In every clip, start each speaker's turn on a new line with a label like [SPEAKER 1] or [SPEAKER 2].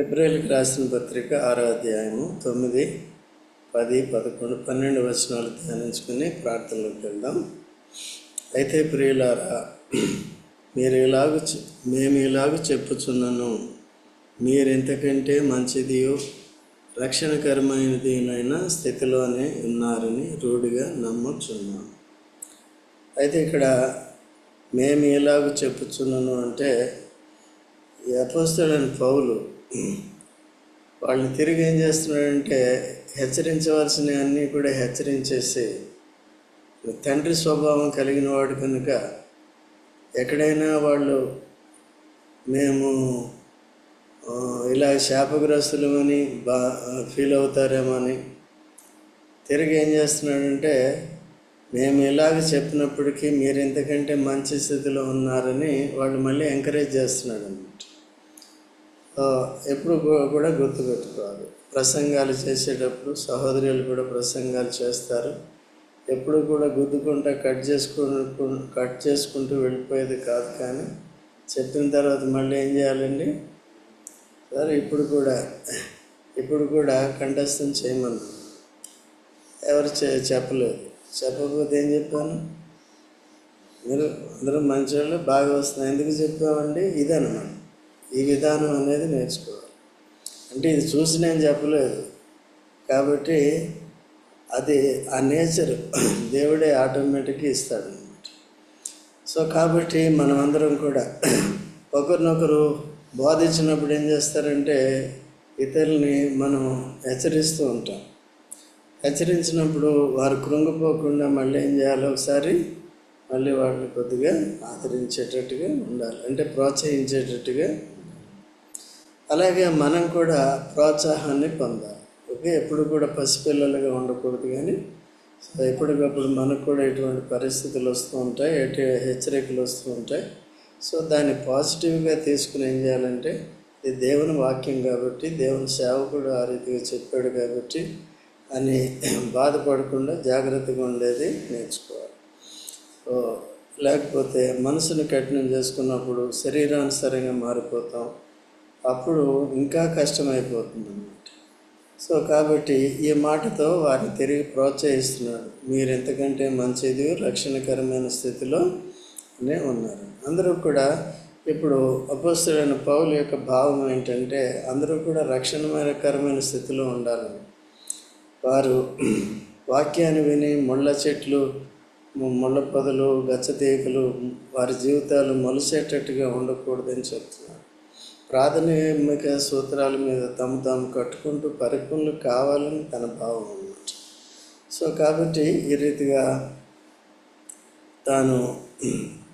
[SPEAKER 1] ఫిబ్రవరికి రాసిన పత్రిక ఆరో అధ్యాయము తొమ్మిది పది పదకొండు పన్నెండు వచనాలు ధ్యానించుకుని ప్రార్థనలోకి వెళ్దాం. అయితే ప్రియులారా మీరు ఇలాగ మేము ఇలాగ చెప్పుచున్నాను. మీరెంతకంటే మంచిదియో రక్షణకరమైనదినైన స్థితిలోనే ఉన్నారని రూఢిగా నమ్ముచున్నాం. అయితే ఇక్కడ మేము ఇలాగ చెప్పుచున్నాను అంటే ఈ పౌలు వాళ్ళని తిరిగి ఏం చేస్తున్నాడంటే హెచ్చరించవలసినవి అన్నీ కూడా హెచ్చరించేసి తండ్రి స్వభావం కలిగిన వాడు కనుక ఎక్కడైనా వాళ్ళు మేము ఇలా శాపగ్రస్తులమని బా ఫీల్ అవుతారేమో అని తిరిగి ఏం చేస్తున్నాడంటే మేము ఇలాగ చెప్పినప్పటికీ మీరు ఇంతకంటే మంచి స్థితిలో ఉన్నారని వాళ్ళు మళ్ళీ ఎంకరేజ్ చేస్తున్నాడు ఎప్పుడు కూడా గుర్తుపెట్టుకోవాలి. ప్రసంగాలు చేసేటప్పుడు సహోదరులు కూడా ప్రసంగాలు చేస్తారు. ఎప్పుడు కూడా గుద్దుకుంటా కట్ చేసుకుంటూ కట్ చేసుకుంటూ వెళ్ళిపోయేది కాదు కానీ చెప్పిన తర్వాత మళ్ళీ ఏం చేయాలండి? సరే ఇప్పుడు కూడా ఇప్పుడు కూడా కంఠస్థం చేయమను. ఎవరు చె చెప్పలేదు. చెప్పకపోతే ఏం చెప్పాను? మీరు అందరూ మంచివాళ్ళు బాగా వస్తున్నాయి. ఎందుకు చెప్పామండి? ఇదనమాట ఈ విధానం అనేది నేర్చుకోవాలి. అంటే ఇది చూసి నేను చెప్పలేదు. కాబట్టి అది ఆ నేచర్ దేవుడే ఆటోమేటిక్గా ఇస్తాడు అనమాట సో కాబట్టి మనమందరం కూడా ఒకరినొకరు బోధించినప్పుడు ఏం చేస్తారంటే ఇతరుల్ని మనం హెచ్చరిస్తూ ఉంటాం. హెచ్చరించినప్పుడు వారు కృంగిపోకుండా మళ్ళీ ఏం చేయాలి? ఒకసారి మళ్ళీ వాళ్ళని కొద్దిగా ఆదరించేటట్టుగా ఉండాలి. అంటే ప్రోత్సహించేటట్టుగా అలాగే మనం కూడా ప్రోత్సాహాన్ని పొందాలి. ఓకే? ఎప్పుడు కూడా పసిపిల్లలుగా ఉండకూడదు కానీ సో ఎప్పటికప్పుడు మనకు కూడా ఎటువంటి పరిస్థితులు వస్తూ ఉంటాయి ఎటు హెచ్చరికలు వస్తూ ఉంటాయి. సో దాన్ని పాజిటివ్గా తీసుకుని ఏం చేయాలంటే ఇది దేవుని వాక్యం కాబట్టి దేవుని సేవకుడు ఆ రీతిగా చెప్పాడు కాబట్టి అని బాధపడకుండా జాగ్రత్తగా ఉండేది నేర్చుకోవాలి. సో లేకపోతే మనసును కఠినం చేసుకున్నప్పుడు శరీరానుసారంగా మారిపోతాం. అప్పుడు ఇంకా కష్టమైపోతుంది సో కాబట్టి ఈ మాటతో వారిని తిరిగి ప్రోత్సహిస్తున్నాడు మీరు ఎంతకంటే మంచిది రక్షణకరమైన స్థితిలో ఉన్నారు. అందరూ కూడా ఇప్పుడు అపస్తుడైన పౌలు యొక్క భావం ఏంటంటే అందరూ కూడా రక్షణకరమైన స్థితిలో ఉండాలని. వారు వాక్యాన్ని విని ముళ్ళ చెట్లు ముళ్ళ పొదలు గచ్చతీగలు వారి జీవితాలు మొలిసేటట్టుగా ఉండకూడదని చెప్తున్నారు. ప్రాథమిక సూత్రాల మీద తమ తాము కట్టుకుంటూ పరిపూర్ణలు కావాలని తన భావం అన్నమాట సో కాబట్టి ఈ రీతిగా తాను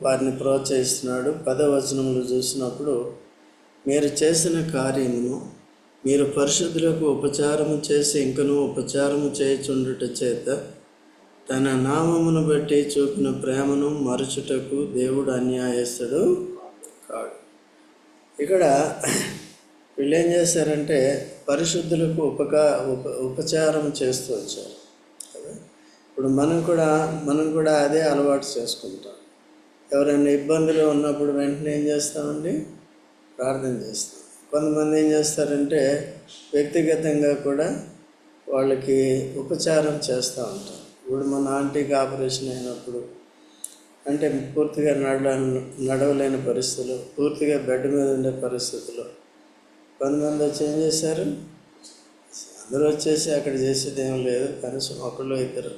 [SPEAKER 1] వారిని ప్రోత్సహిస్తున్నాడు. పదవచనములు చూసినప్పుడు మీరు చేసిన కార్యమును మీరు పరిశుద్ధులకు ఉపచారము చేసి ఇంకనూ ఉపచారము చేయుచుండుట చేత తన నామమును బట్టి చూపిన ప్రేమను మరుచుటకు దేవుడు అన్యాయస్తుడు కాడు. ఇక్కడ వీళ్ళు ఏం చేశారంటే పరిశుద్ధులకు ఉపకా ఉప ఉపచారం చేస్తూ వచ్చారు. కదా? ఇప్పుడు మనం కూడా మనం కూడా అదే అలవాటు చేసుకుంటాం. ఎవరైనా ఇబ్బందులు ఉన్నప్పుడు వెంటనే ఏం చేస్తామండి? ప్రార్థన చేస్తాం. కొంతమంది ఏం చేస్తారంటే వ్యక్తిగతంగా కూడా వాళ్ళకి ఉపచారం చేస్తూ ఉంటారు. ఇప్పుడు మన ఆంటీకి ఆపరేషన్ అయినప్పుడు అంటే పూర్తిగా నడ నడవలేని పరిస్థితులు పూర్తిగా బెడ్ మీద ఉండే పరిస్థితులు. కొంతమంది వచ్చి ఏం చేశారు? అందరూ వచ్చేసి అక్కడ చేసేది ఏం లేదు కనీసం ఒకళ్ళు ఇద్దరు.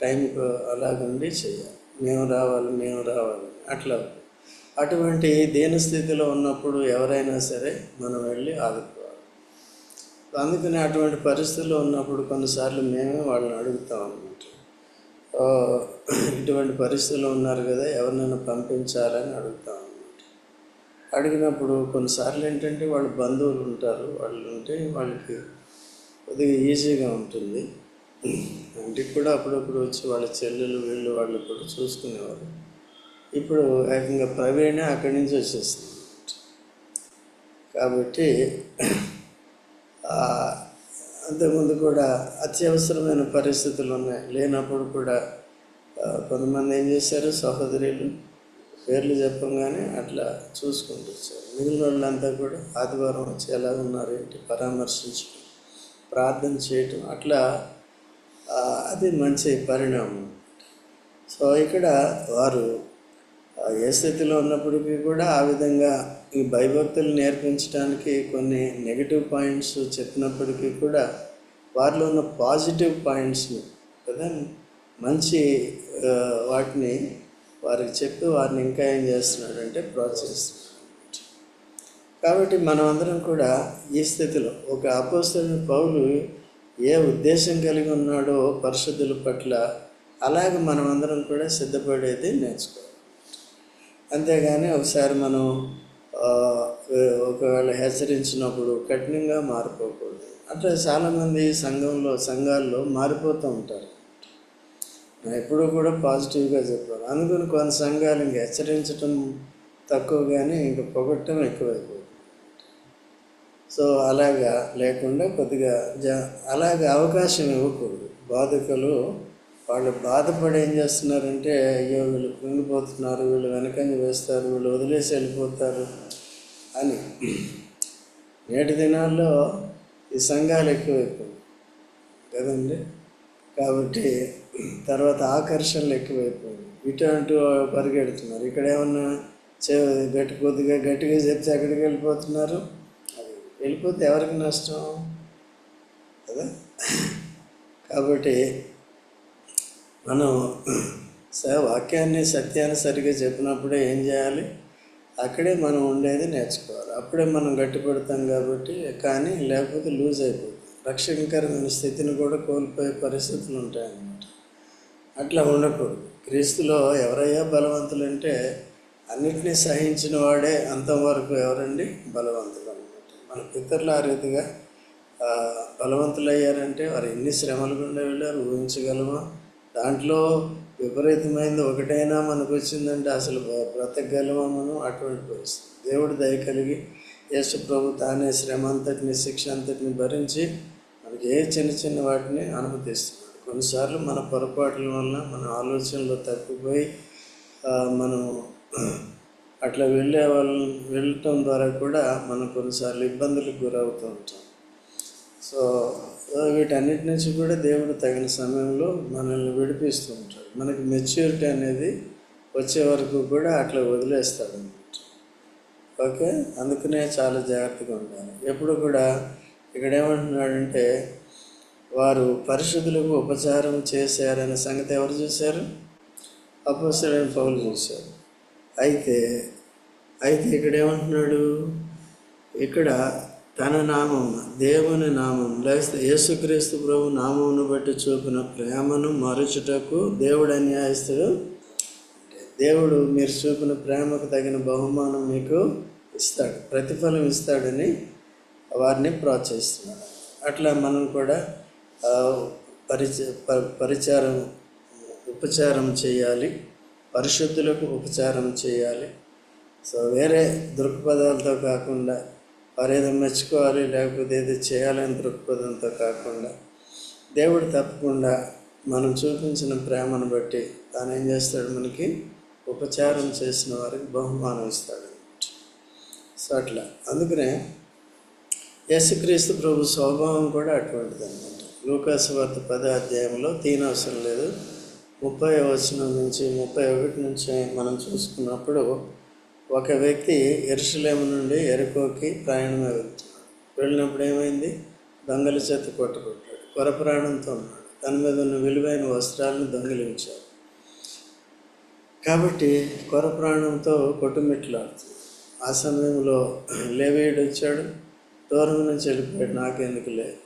[SPEAKER 1] టైంకు అలాగుండి చేయాలి మేము రావాలి మేము రావాలి. అట్లా. అటువంటి దేని స్థితిలో ఉన్నప్పుడు ఎవరైనా సరే మనం వెళ్ళి ఆదుకోవాలి. అందుకని అటువంటి పరిస్థితుల్లో ఉన్నప్పుడు కొన్నిసార్లు మేమే వాళ్ళని అడుగుతాము. ఇటువంటి పరిస్థితులు ఉన్నారు కదా ఎవరినైనా పంపించాలని అడుగుతాం అనమాట అడిగినప్పుడు కొన్నిసార్లు ఏంటంటే వాళ్ళు బంధువులు ఉంటారు వాళ్ళు ఉంటే వాళ్ళకి కొద్దిగా ఈజీగా ఉంటుంది. ఇంటికి కూడా అప్పుడప్పుడు వచ్చి వాళ్ళ చెల్లెలు వీళ్ళు వాళ్ళు కూడా చూసుకునేవారు. ఇప్పుడు ఏకంగా ప్రవీణే అక్కడి నుంచి వచ్చేస్తుంది కాబట్టి ఆ, అంతకుముందు కూడా అత్యవసరమైన పరిస్థితులు ఉన్నాయి. లేనప్పుడు కూడా కొంతమంది ఏం చేశారు? సహోదరులు పేర్లు చెప్పంగానే అట్లా చూసుకుంటూ వచ్చారు. మిగిలిన వాళ్ళంతా కూడా ఆదివారం వచ్చి ఎలా ఉన్నారు ఏంటి? పరామర్శించడం ప్రార్థన చేయటం అట్లా అది మంచి పరిణామం. సో ఇక్కడ వారు ఏ స్థితిలో ఉన్నప్పటికీ కూడా ఆ విధంగా ఈ భయభక్తులు నేర్పించడానికి కొన్ని నెగిటివ్ పాయింట్స్ చెప్పినప్పటికీ కూడా వారిలో ఉన్న పాజిటివ్ పాయింట్స్ని కదా? మంచి వాటిని వారికి చెప్పి వారిని ఇంకా ఏం చేస్తున్నాడంటే ప్రోత్సహిస్తున్నాడు కాబట్టి మనమందరం కూడా ఈ స్థితిలో ఒక అపోస్తుని పౌలు ఏ ఉద్దేశం కలిగి ఉన్నాడో పరిశుద్ధుల పట్ల అలాగే మనమందరం కూడా సిద్ధపడేది నేర్చుకోవాలి. అంతేగాని ఒకసారి మనం ఒకవేళ హెచ్చరించినప్పుడు కఠినంగా మారిపోకూడదు. అట్లా చాలామంది సంఘంలో సంఘాల్లో మారిపోతూ ఉంటారు. ఎప్పుడూ కూడా పాజిటివ్గా చెప్పారు. అందుకని కొన్ని సంఘాలు ఇంక హెచ్చరించడం తక్కువ కానీ ఇంక పొగట్టడం ఎక్కువైపోతుంది. సో అలాగా లేకుండా కొద్దిగా జ అలాగే అవకాశం ఇవ్వకూడదు. బాధకులు వాళ్ళు బాధపడి ఏం చేస్తున్నారంటే అయ్యో వీళ్ళు కృంగిపోతున్నారు వీళ్ళు వెనకంజ వేస్తారు వీళ్ళు వదిలేసి వెళ్ళిపోతారు అని. నేటి దినాల్లో ఈ సంఘాలు ఎక్కువైపోయి కదండి? కాబట్టి తర్వాత ఆకర్షణలు ఎక్కువైపోయాయి. ఇటు అంటూ పరిగెడుతున్నారు. ఇక్కడ ఏమన్నా చే గట్టి కొద్దిగా గట్టిగా చెప్తే అక్కడికి వెళ్ళిపోతున్నారు? అది వెళ్ళిపోతే ఎవరికి నష్టం? కదా? కాబట్టి మనం స వాక్యాన్ని సత్యాన్ని సరిగ్గా చెప్పినప్పుడే ఏం చేయాలి? అక్కడే మనం ఉండేది నేర్చుకోవాలి. అప్పుడే మనం గట్టిపడతాం కాబట్టి కానీ లేకపోతే లూజ్ అయిపోతుంది రక్షణకరమైన స్థితిని కూడా కోల్పోయే పరిస్థితులు ఉంటాయన్నమాట. అట్లా ఉండకూడదు. క్రీస్తులో ఎవరయ్యా బలవంతులు అంటే అన్నిటినీ సహించిన వాడే అంతవరకు ఎవరండి? బలవంతులు అనమాట మన పితరులు ఆ రీతిగా బలవంతులు అయ్యారంటే వారు ఎన్ని శ్రమలు గుండా వెళ్ళారు? ఊహించగలమా? దాంట్లో విపరీతమైనది ఒకటైనా మనకు వచ్చిందంటే అసలు బ్రతకగలమా మనం అటువంటి పరిస్థితి. దేవుడు దయ కలిగి యేసు ప్రభు తానే శ్రమ అంతటిని శిక్ష అంతటిని భరించి మనకి ఏ చిన్న చిన్న వాటిని అనుమతిస్తున్నాడు. కొన్నిసార్లు మన పొరపాట్ల వల్ల మన ఆలోచనలో తప్పిపోయి మనం అట్లా వెళ్ళే వాళ్ళ వెళ్ళటం ద్వారా కూడా మనం కొన్నిసార్లు ఇబ్బందులకు గురవుతూ ఉంటాం. సో వీటన్నిటి నుంచి కూడా దేవుడు తగిన సమయంలో మనల్ని విడిపిస్తూ ఉంటాడు. మనకి మెచ్యూరిటీ అనేది వచ్చే వరకు కూడా అట్లా వదిలేస్తాడు ఓకే? అందుకనే చాలా జాగ్రత్తగా ఉండాలి. ఎప్పుడు కూడా ఇక్కడ ఏమంటున్నాడంటే వారు పరిశుద్ధులకు ఉపచారం చేశారనే సంగతి ఎవరు చూశారు? అపోసరైన పౌలు చూశారు. అయితే అయితే ఇక్కడ ఏమంటున్నాడు? ఇక్కడ తన నామం దేవుని నామం లేకపోతే యేసుక్రీస్తు ప్రభు నామమును బట్టి చూపిన ప్రేమను మరుచుటకు దేవుడు అన్యాయస్తుడు. దేవుడు మీరు చూపిన ప్రేమకు తగిన బహుమానం మీకు ఇస్తాడు ప్రతిఫలం ఇస్తాడని వారిని ప్రోత్సహిస్తున్నాడు. అట్లా మనం కూడా పరిచ ప- పరిచారం ఉపచారం చేయాలి పరిశుద్ధులకు ఉపచారం చేయాలి. సో వేరే దృక్పథాలతో కాకుండా వారు ఏదో మెచ్చుకోవాలి లేకపోతే ఏదో చేయాలని దృక్పథంతో కాకుండా దేవుడు తప్పకుండా మనం చూపించిన ప్రేమను బట్టి తాను ఏం చేస్తాడు మనకి ఉపచారం చేసిన వారికి బహుమానం ఇస్తాడు. సో అట్లా. అందుకనే యేసుక్రీస్తు ప్రభు స్వభావం కూడా అటువంటిది అనమాట లూకాసు వార్త పద అధ్యాయంలో తీనవసరం లేదు. ముప్పై వచనం నుంచి ముప్పై ఒకటి నుంచి మనం చూసుకున్నప్పుడు ఒక వ్యక్తి ఎరుసలేము నుండి ఎరుకోకి ప్రయాణమే వెళ్తున్నాడు వెళ్ళినప్పుడు ఏమైంది? దొంగల చేత కొట్టుకుంటాడు. కొర ప్రాణంతో ఉన్నాడు. తన మీద ఉన్న విలువైన వస్త్రాలను దొంగిలించాడు. కాబట్టి కొర ప్రాణంతో కొట్టుమిట్లాడుతుంది. ఆ సమయంలో లేవేయుడు వచ్చాడు. దూరం నుంచి వెళ్ళిపోయాడు. నాకెందుకు లేదు.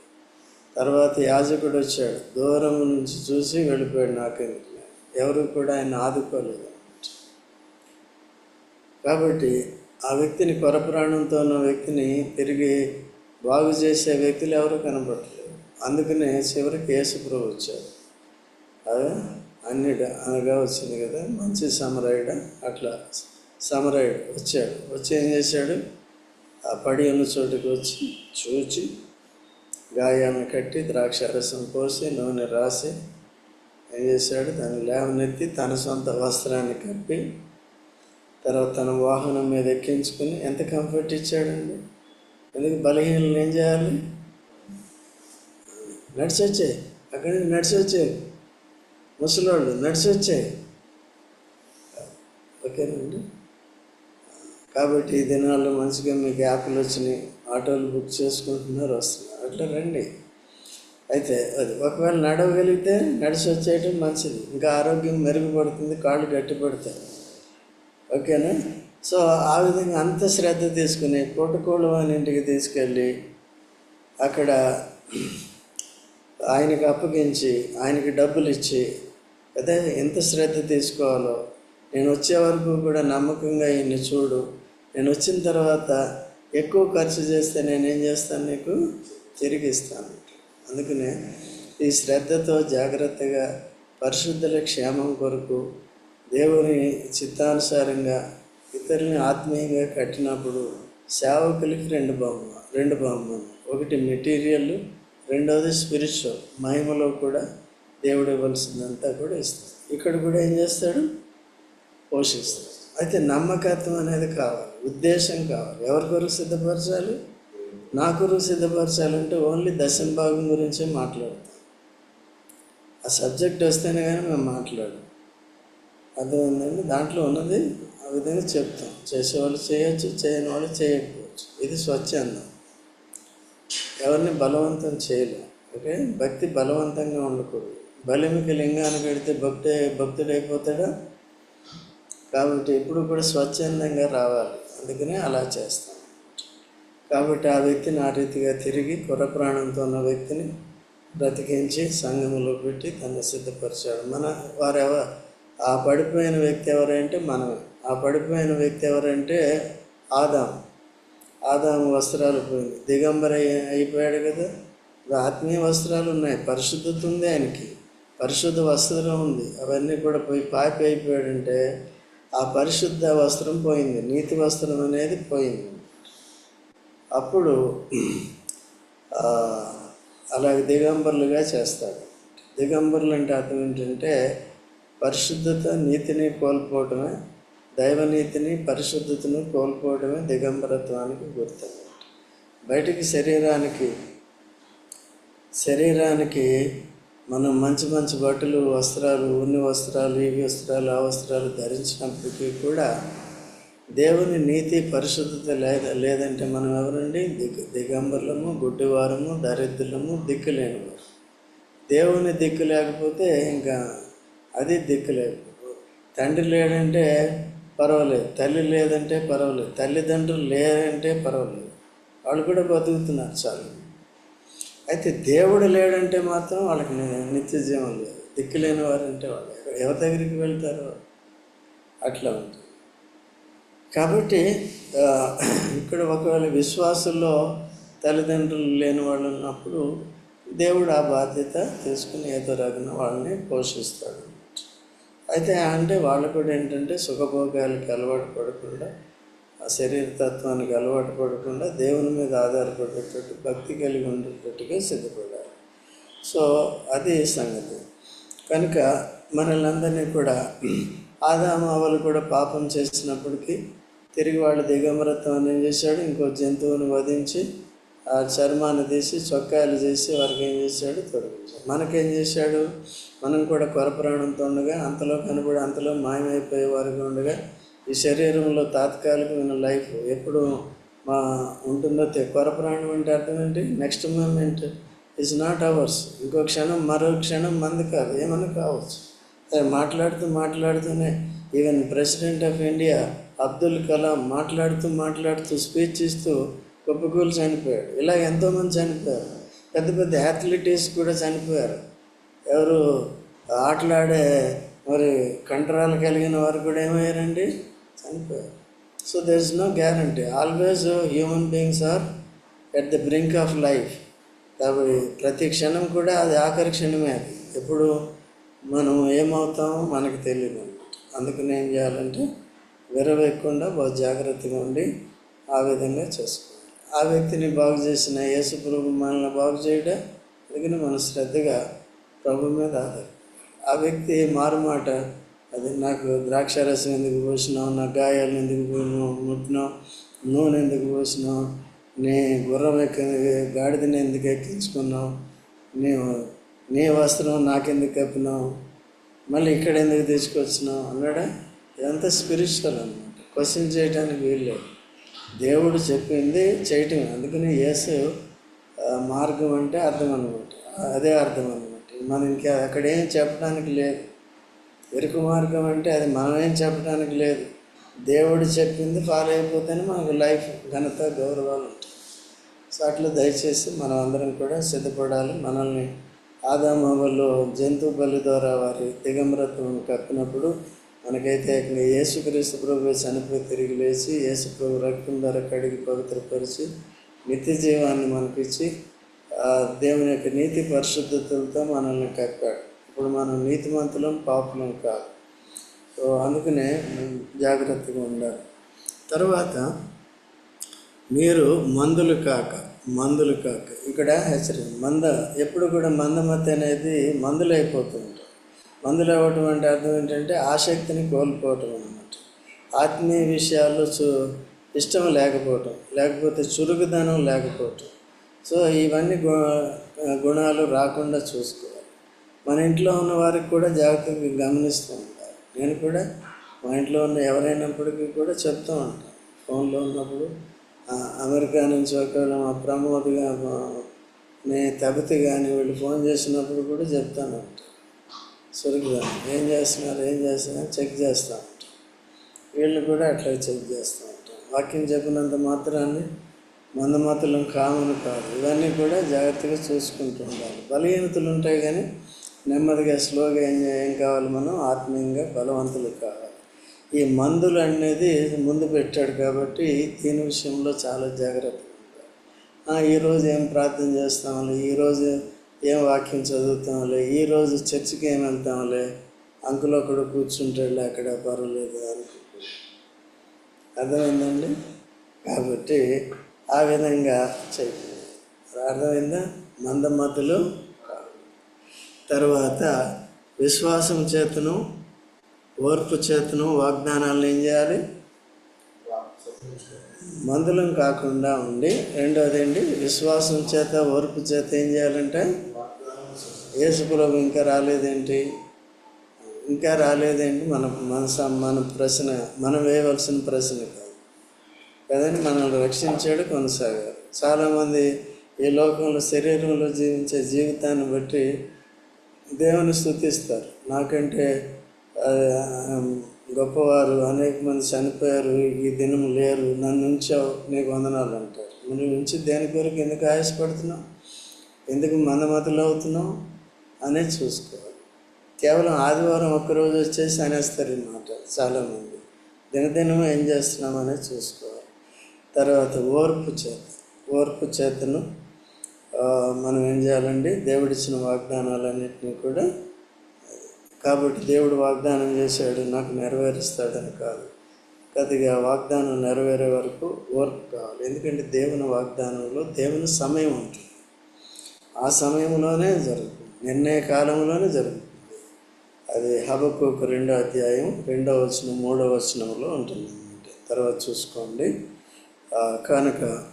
[SPEAKER 1] తర్వాత యాజకుడు వచ్చాడు. దూరం నుంచి చూసి వెళ్ళిపోయాడు. నాకెందుకు లేదు. ఎవరు కూడా ఆయన ఆదుకోలేదు. కాబట్టి ఆ వ్యక్తిని కొర ప్రాణంతో ఉన్న వ్యక్తిని తిరిగి బాగు చేసే వ్యక్తులు ఎవరు కనబడట్లేదు అందుకనే చివరికి యేసుప్రభు వచ్చాడు. అదే అన్నిట అనగా వచ్చింది కదా మంచి సమరాయుడ అట్లా సమరాయుడు వచ్చాడు. వచ్చి ఏం చేశాడు? ఆ పడి ఉన్న చోటుకు వచ్చి చూచి గాయాన్ని కట్టి ద్రాక్ష రసం పోసి నూనె రాసి ఏం చేశాడు? దాన్ని లేవనెత్తి తన సొంత వస్త్రాన్ని కప్పి తర్వాత తన వాహనం మీద ఎక్కించుకుని ఎంత కంఫర్ట్ ఇచ్చాడండి? ఎందుకు బలహీనలు ఏం చేయాలి? నడిచి వచ్చాయి అక్కడి నుంచి నడిచి వచ్చాయి ముసలోళ్ళు నడిచి వచ్చాయి ఓకేనండి? కాబట్టి ఈ దినాల్లో మంచిగా మీకు యాప్లు వచ్చినాయి ఆటోలు బుక్ చేసుకుంటున్నారు వస్తున్నారు. అట్లా రండి. అయితే అది ఒకవేళ నడవగలిగితే నడిచి వచ్చేయటం మంచిది. ఇంకా ఆరోగ్యం మెరుగుపడుతుంది కాళ్ళు గట్టిపడతాయి. ఓకేనా? సో ఆ విధంగా అంత శ్రద్ధ తీసుకుని కోటకోళ్ళ అని ఇంటికి తీసుకెళ్ళి అక్కడ ఆయనకి అప్పగించి ఆయనకి డబ్బులు ఇచ్చి అదే ఎంత శ్రద్ధ తీసుకోవాలో? నేను వచ్చే వరకు కూడా నమ్మకంగా ఈయన్ని చూడు. నేను వచ్చిన తర్వాత ఎక్కువ ఖర్చు చేస్తే నేనేం చేస్తాను నీకు? తిరిగి ఇస్తాను. అందుకనే ఈ శ్రద్ధతో జాగ్రత్తగా పరిశుద్ధుల క్షేమం కొరకు దేవుని చిత్తానుసారంగా ఇతరుని ఆత్మీయంగా కట్టినప్పుడు సేవకులకి రెండు బొమ్మ రెండు బొమ్మలు ఒకటి మెటీరియల్ రెండవది స్పిరిచువల్. మహిమలో కూడా దేవుడు ఇవ్వాల్సిందంతా కూడా ఇస్తాడు. ఇక్కడ కూడా ఏం చేస్తాడు? పోషిస్తాడు. అయితే నమ్మకత్వం అనేది కావాలి ఉద్దేశం కావాలి. ఎవరి కొరకు సిద్ధపరచాలి? నా కొరకు సిద్ధపరచాలంటే ఓన్లీ దశం భాగం గురించే మాట్లాడతాం. ఆ సబ్జెక్ట్ వస్తేనే కానీ మేము మాట్లాడు అర్థమైందండి? దాంట్లో ఉన్నది ఆ విధంగా చెప్తాం. చేసేవాళ్ళు చేయొచ్చు చేయని వాళ్ళు చేయకపోవచ్చు. ఇది స్వచ్ఛందం. ఎవరిని బలవంతం చేయలేం. ఓకే? భక్తి బలవంతంగా ఉండకూడదు. బలిమికి లింగాన్ని పెడితే భక్తి భక్తుడైపోతాడా కాబట్టి ఎప్పుడు కూడా స్వచ్ఛందంగా రావాలి. అందుకనే అలా చేస్తాం. కాబట్టి ఆ వ్యక్తిని ఆ రీతిగా తిరిగి కుర్ర ప్రాణంతో ఉన్న వ్యక్తిని బ్రతికించి సంఘములో పెట్టి తను సిద్ధపరిచాడు. మన వారెవరు ఆ పడిపోయిన వ్యక్తి ఎవరంటే మనమే. ఆ పడిపోయిన వ్యక్తి ఎవరంటే ఆదాం ఆదాం వస్త్రాలు పోయింది. దిగంబర అయిపోయాడు కదా. ఆత్మీయ వస్త్రాలు ఉన్నాయి. పరిశుద్ధత ఉంది ఆయనకి. పరిశుద్ధ వస్త్రం ఉంది. అవన్నీ కూడా పోయి పాపి అయిపోయాడంటే ఆ పరిశుద్ధ వస్త్రం పోయింది. నీతి వస్త్రం అనేది పోయింది. అప్పుడు అలాగే దిగంబర్లుగా చేస్తాడు. దిగంబరులు అంటే అర్థం ఏంటంటే పరిశుద్ధత నీతిని కోల్పోవటమే దైవనీతిని పరిశుద్ధతను కోల్పోవడమే దిగంబరత్వానికి గుర్తు. బయటికి శరీరానికి శరీరానికి మనం మంచి మంచి బట్టలు వస్త్రాలు ఉన్ని వస్త్రాలు ఈ వస్త్రాలు ఆ వస్త్రాలు ధరించినప్పటికీ కూడా దేవుని నీతి పరిశుద్ధత లేదా లేదంటే మనం ఎవరండి? దిగ్ దిగంబరులము గుడ్డివారము దరిద్రులము దిక్కు లేనివారు దేవుని దిక్కు లేకపోతే ఇంకా అది దిక్కులేదు. తండ్రి లేడంటే పర్వాలేదు. తల్లి లేదంటే పర్వాలేదు. తల్లిదండ్రులు లేరంటే పర్వాలేదు. వాళ్ళు కూడా బతుకుతున్నారు చాలు. అయితే దేవుడు లేడంటే మాత్రం వాళ్ళకి నిత్య జీవం లేదు. దిక్కు లేని వారంటే వాళ్ళు ఎవరి దగ్గరికి వెళ్తారో అట్లా ఉంటుంది. కాబట్టి ఇక్కడ ఒకవేళ విశ్వాసంలో తల్లిదండ్రులు లేని వాళ్ళు ఉన్నప్పుడు దేవుడు ఆ బాధ్యత తీసుకుని ఏదో రకన వాళ్ళని పోషిస్తాడు. అయితే అంటే వాళ్ళు కూడా ఏంటంటే సుఖభోగాలకు అలవాటు పడకుండా ఆ శరీర తత్వానికి అలవాటు పడకుండా దేవుని మీద ఆధారపడేటట్టు భక్తి కలిగి ఉండేటట్టుగా సిద్ధపడాలి. సో అది సంగతి. కనుక మనల్ని కూడా ఆదామావలు కూడా పాపం చేసినప్పటికీ తిరిగి వాళ్ళు దిగమరత్వం ఏం చేశాడు. ఇంకో జంతువుని వధించి ఆ చర్మాన్ని తీసి చొక్కాయలు చేసి వారికి ఏం చేశాడు? తొడిగించాడు. మనకేం చేశాడు? మనం కూడా కొరప్రాణంతో ఉండగా అంతలో కనబడి అంతలో మాయమైపోయే వారికి ఉండగా ఈ శరీరంలో తాత్కాలికమైన లైఫ్ ఎప్పుడు మా ఉంటుందో తె- కొరప్రాణం అంటే అర్థం ఏంటి next moment is not ours ఇంకో క్షణం మరో క్షణం మంది కాదు. ఏమన్నా కావచ్చు. మాట్లాడుతూ మాట్లాడుతూనే even president of India Abdul Kalam మాట్లాడుతూ మాట్లాడుతూ స్పీచ్ ఇస్తూ కుప్పకూలు చనిపోయాడు. ఇలా ఎంతోమంది చనిపోయారు. పెద్ద పెద్ద అథ్లెటిక్స్ కూడా చనిపోయారు. ఎవరు ఆటలాడే మరి కంటరాలు కలిగిన వారు కూడా ఏమయ్యారండి? చనిపోయారు. So there is no guarantee always human beings are at the brink of life కాబట్టి ప్రతి క్షణం కూడా అది ఆఖరి క్షణమే అది. ఎప్పుడు మనం ఏమవుతామో మనకు తెలియదు అందుకని ఏం చేయాలంటే విరవేయకుండా బాగా జాగ్రత్తగా ఉండి ఆ విధంగా చేసుకోవాలి. ఆ వ్యక్తిని బాగు చేసిన యేసు ప్రభు మనల్ని బాగు చేయడం అందుకని మన శ్రద్ధగా ప్రభు మీద ఆధారం ఆ వ్యక్తి మారుమాట అది నాకు ద్రాక్షారసం ఎందుకు పోసినావు? నా గాయాలు ఎందుకు పోయినావు ముట్టినావు నూనె ఎందుకు పోసినావు? నీ గుర్రం ఎక్క గాడిదని ఎందుకు ఎక్కించుకున్నావు? నీవు నీ వస్త్రం నాకెందుకు కప్పినావు? మళ్ళీ ఇక్కడ ఎందుకు తీసుకొచ్చినావు అన్నాడా? ఇదంతా స్పిరిచువల్ అనమాట క్వశ్చన్ చేయడానికి వీల్లేదు. దేవుడు చెప్పింది చేయటం అందుకని యేసు మార్గం అంటే అర్థం అనమాట అదే అర్థం అనమాట మనం ఇంకా అక్కడేం చెప్పడానికి లేదు. ఎరుకు మార్గం అంటే అది మనమేం చెప్పడానికి లేదు. దేవుడు చెప్పింది ఫాలో అయిపోతేనే మనకు లైఫ్ ఘనత గౌరవాలు ఉంటాయి. సో అట్లా దయచేసి మనం అందరం కూడా సిద్ధపడాలి. మనల్ని ఆదామవల్లో జంతు బలి ద్వారా వారి దిగంబరత్వం కప్పినప్పుడు మనకైతే ఇక్కడ యేసుక్రీస్తు ప్రభు చనిపోయి తిరిగి లేచి యేసు ప్రభు రక్తం ద్వారా కడిగి పవిత్రపరిచి నిత్య జీవాన్ని మనకిచ్చి ఆ దేవుని యొక్క నీతి పరిశుద్ధతలతో మనల్ని కప్పాడు. ఇప్పుడు మనం నీతిమంతులం పాపులం కాదు. సో అందుకనే జాగ్రత్తగా ఉండాలి. తర్వాత మీరు మందులు కాక మందులు కాక ఇక్కడ హెచ్చరిక మంద ఎప్పుడు కూడా మందమతి అనేది మందులు మందులు అవ్వటం అంటే అర్థం ఏంటంటే ఆసక్తిని కోల్పోవటం అన్నమాట. ఆత్మీయ విషయాల్లో చు ఇష్టం లేకపోవటం లేకపోతే చురుకుదనం లేకపోవటం. సో ఇవన్నీ గు గుణాలు రాకుండా చూసుకోవాలి. మన ఇంట్లో ఉన్న వారికి కూడా జాగ్రత్తగా గమనిస్తూ ఉంటారు నేను కూడా మా ఇంట్లో ఉన్న ఎవరైనప్పటికీ కూడా చెప్తూ ఉంటాను. ఫోన్లో ఉన్నప్పుడు అమెరికా నుంచి ఒకవేళ మా ప్రమోద్గా మా నే తబితి కానీ వీళ్ళు ఫోన్ చేసినప్పుడు కూడా చెప్తాను ఉంటాను. సురుకుగా ఏం చేస్తున్నారు? ఏం చేస్తున్నారు? చెక్ చేస్తూ ఉంటాం. వీళ్ళు కూడా అట్లా చెక్ చేస్తూ ఉంటాం. వాక్యం చెప్పినంత మాత్రాన్ని మందమతులం కామను కాదు. ఇవన్నీ కూడా జాగ్రత్తగా చూసుకుంటూ ఉండాలి. బలహీనతలు ఉంటాయి కానీ నెమ్మదిగా స్లోగా ఏం ఏం కావాలి మనం? ఆత్మీయంగా బలవంతులు కావాలి. ఈ మందులు అనేది ముందు పెట్టాడు కాబట్టి దీని విషయంలో చాలా జాగ్రత్తగా ఉండాలి. ఈరోజు ఏం ప్రార్థన చేస్తామని ఈరోజు ఏం వాక్యం చదువుతాంలే? ఈరోజు చర్చికి ఏం వెళ్తాంలే? అంకుల్ అక్కడ కూర్చుంటాడులే అక్కడ పర్వాలేదు అర్థమైందండి? కాబట్టి ఆ విధంగా చేయండి అర్థమైందా? మందమతులు? తర్వాత విశ్వాసం చేతను ఓర్పు చేతను వాగ్దానాలను ఏం చేయాలి? మందులం కాకుండా ఉండి రెండోది అండి విశ్వాసం చేత ఓర్పు చేత ఏం చేయాలంటే యేసుప్రభు ఇంకా రాలేదేంటి? ఇంకా రాలేదేంటి? మన మన మన ప్రశ్న మనం వేయవలసిన ప్రశ్న కాదు. కదండి? మనల్ని రక్షించాడు కొనసాగారు చాలామంది ఈ లోకంలో శరీరంలో జీవించే జీవితాన్ని బట్టి దేవుని స్థుతిస్తారు. నాకంటే గొప్పవారు అనేక మంది చనిపోయారు ఈ దినం లేరు నన్ను ఉంచావు నీకు వందనాలు అంటారు. నువ్వు ఉంచి దేని కొరకు ఎందుకు ఆయాసపడుతున్నావు? ఎందుకు మందమతులు అవుతున్నావు? అనేది చూసుకోవాలి. కేవలం ఆదివారం ఒక్కరోజు వచ్చేసి అనేస్తారు ఈ మాట చాలామంది. దినదినం ఏం చేస్తున్నాం అనేది చూసుకోవాలి. తర్వాత ఓర్పు చేత ఓర్పు చేతను మనం ఏం చేయాలండి? దేవుడిచ్చిన వాగ్దానాలన్నింటినీ కూడా కాబట్టి దేవుడు వాగ్దానం చేశాడు నాకు నెరవేరుస్తాడని కాదు. కొద్దిగా వాగ్దానం నెరవేరే వరకు ఓర్పు కావాలి. ఎందుకంటే దేవుని వాగ్దానంలో దేవుని సమయం ఉంటుంది. ఆ సమయంలోనే జరుగుతుంది. నిర్ణయ కాలంలోనే జరుగుతుంది అది హబక్కు రెండో అధ్యాయం రెండో వచనం మూడో వచనంలో ఉంటుంది. అన్నమాట తర్వాత చూసుకోండి. కనుక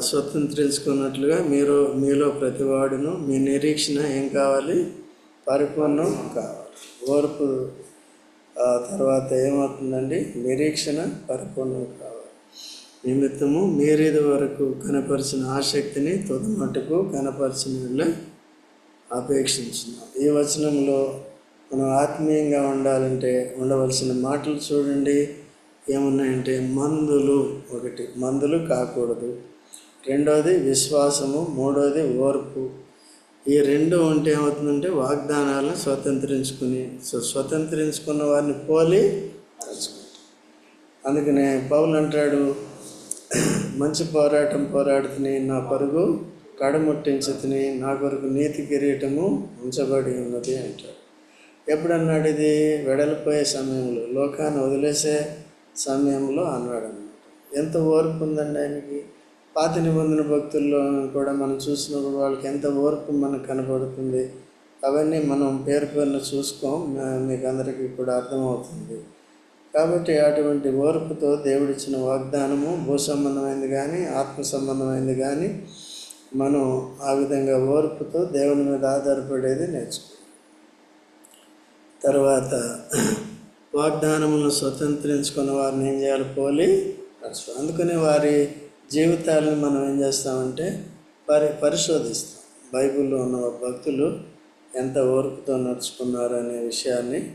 [SPEAKER 1] స్వతంత్రించుకున్నట్లుగా మీరు మీలో ప్రతివాడును మీ నిరీక్షణ ఏం కావాలి? పరిపూర్ణం కావాలి. ఓర్పు తర్వాత ఏమవుతుందండి? నిరీక్షణ పరిపూర్ణం కావాలి. నిమిత్తము మీరిది వరకు కనపరిచిన ఆసక్తిని తుదమట్టుకు కనపరిచిన అపేక్షించున్నాం. ఈ వచనంలో మనం ఆత్మీయంగా ఉండాలంటే ఉండవలసిన మాటలు చూడండి. ఏమున్నాయంటే మందులు ఒకటి. మందులు కాకూడదు. రెండోది విశ్వాసము. మూడోది ఓర్పు. ఈ రెండు ఉంటే ఏమవుతుందంటే వాగ్దానాలను స్వతంత్రించుకుని సో స్వతంత్రించుకున్న వారిని పోలి అందుకనే పౌలు అంటాడు మంచి పోరాటం పోరాడుతుని నా పరుగు కడముట్టించుతుని నా కొరకు నీతి కిరీటము ఉంచబడి ఉన్నది అంటాడు. ఎప్పుడన్నాడు ఇది? వెడలిపోయే సమయంలో లోకాన్ని వదిలేసే సమయంలో అన్నాడు అన్నమాట. ఎంత ఓర్పు ఉందండి ఆయనకి. పాత నిబంధన భక్తుల్లో కూడా మనం చూసినప్పుడు వాళ్ళకి ఎంత ఓర్పు మనకు కనబడుతుంది అవన్నీ మనం పేరు పేరున చూసుకోం మీకు అందరికీ కూడా అర్థమవుతుంది. కాబట్టి అటువంటి ఓర్పుతో దేవుడిచ్చిన వాగ్దానము భూ సంబంధమైంది కానీ ఆత్మ సంబంధమైంది కానీ మనం ఆ విధంగా ఓర్పుతో దేవుని మీద ఆధారపడేది నేర్చుకో తర్వాత వాగ్దానములను స్వతంత్రించుకున్న వారిని ఏం చేయాలి? పోలి నడుచు అందుకని వారి జీవితాలను మనం ఏం చేస్తామంటే వారి పరిశోధిస్తాం. బైబిల్లో ఉన్న భక్తులు ఎంత ఓర్పుతో నడుచుకున్నారు అనే విషయాన్ని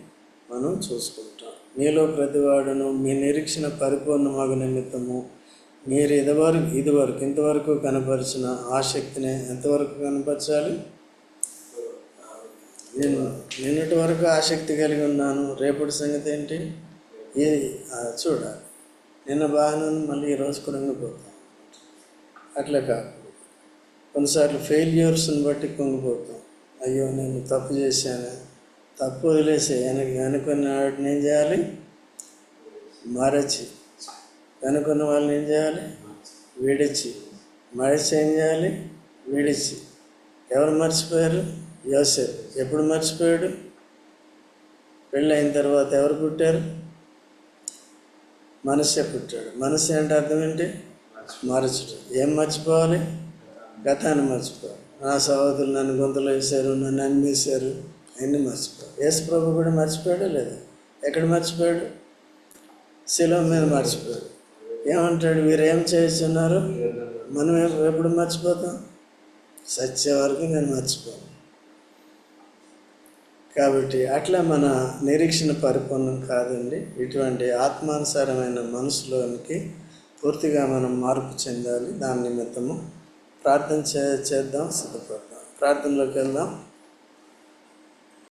[SPEAKER 1] మనం చూసుకుంటాం. మీలో ప్రతివాడును మీ నిరీక్షణ పరిపూర్ణమగు నిమిత్తము. మీరు ఇదివరకు ఇదివరకు ఇంతవరకు కనపరిచిన ఆసక్తిని ఎంతవరకు కనపరచాలి? నేను నిన్నటి వరకు ఆసక్తి కలిగి ఉన్నాను. రేపటి సంగతి ఏంటి? ఇది చూడాలి నిన్న బాగానే మళ్ళీ ఈరోజు కృంగిపోతాం. అట్లా కాదు. కొన్నిసార్లు ఫెయిల్యూర్స్ని బట్టి కుంగిపోతాం. అయ్యో నేను తప్పు చేశాను? తప్పు వదిలేసి వెనక వెనుకున్న వాటిని ఏం చేయాలి? మరచి. వెనుకున్న వాళ్ళని ఏం చేయాలి? విడిచి. మరచి ఏం చేయాలి? విడిచి. ఎవరు మర్చిపోయారు? యోసేపు. ఎప్పుడు మర్చిపోయాడు? పెళ్ళి అయిన తర్వాత ఎవరు పుట్టారు? మనసే పుట్టాడు. మనసు అంటే అర్థం ఏంటి? మరచుడు. ఏం మర్చిపోవాలి? గతాన్ని మర్చిపోవాలి. నా సహోదరులు నన్ను గొంతులో వేశారు నన్ను అన్నేశారు అన్నీ మర్చిపోయాడు. యేసు ప్రభు కూడా మర్చిపోయాడు లేదా? ఎక్కడ మర్చిపోయాడు? శిలం మీద మర్చిపోయాడు. ఏమంటాడు? వీరు ఏం చేస్తున్నారు? మనం ఎప్పుడు మర్చిపోతాం? సత్య వరకు నేను మర్చిపోను. కాబట్టి అట్లా మన నిరీక్షణ పరిపూర్ణం కాదండి. ఇటువంటి ఆత్మానుసారమైన మనసులోనికి పూర్తిగా మనం మార్పు చెందాలి. దాని నిమిత్తము ప్రార్థన చే చేద్దాం సిద్ధపడదాం. ప్రార్థనలోకి వెళ్దాం.